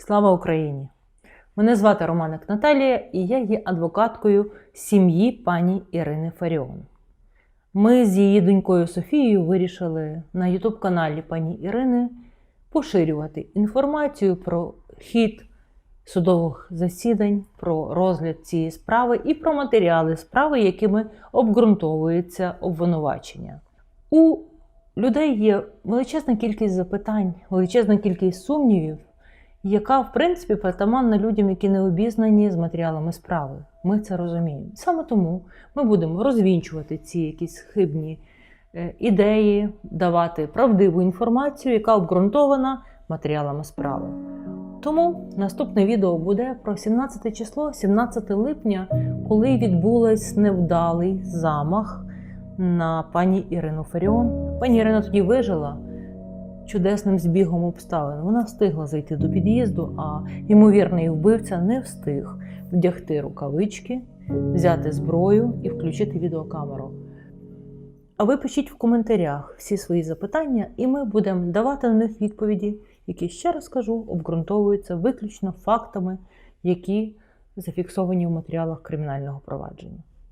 Слава Україні! Мене звати Романик Наталія і я є адвокаткою сім'ї пані Ірини Фаріон. Ми з її донькою Софією вирішили на Ютуб-каналі пані Ірини поширювати інформацію про хід судових засідань, про розгляд цієї справи і про матеріали справи, якими обґрунтовується обвинувачення. У людей є величезна кількість запитань, величезна кількість сумнівів, яка, в принципі, притаманна людям, які не обізнані з матеріалами справи. Ми це розуміємо. Саме тому ми будемо розвінчувати ці якісь хибні е, ідеї, давати правдиву інформацію, яка обґрунтована матеріалами справи. Тому наступне відео буде про 17 число, 17 липня, коли відбулась невдалий замах на пані Ірину Фаріон. Пані Ірина тоді вижила чудесним збігом обставин. Вона встигла зайти до під'їзду, а ймовірний вбивця не встиг вдягти рукавички, взяти зброю і включити відеокамеру. А ви пишіть в коментарях всі свої запитання, і ми будемо давати на них відповіді, які, ще раз кажу, обґрунтовуються виключно фактами, які зафіксовані в матеріалах кримінального провадження.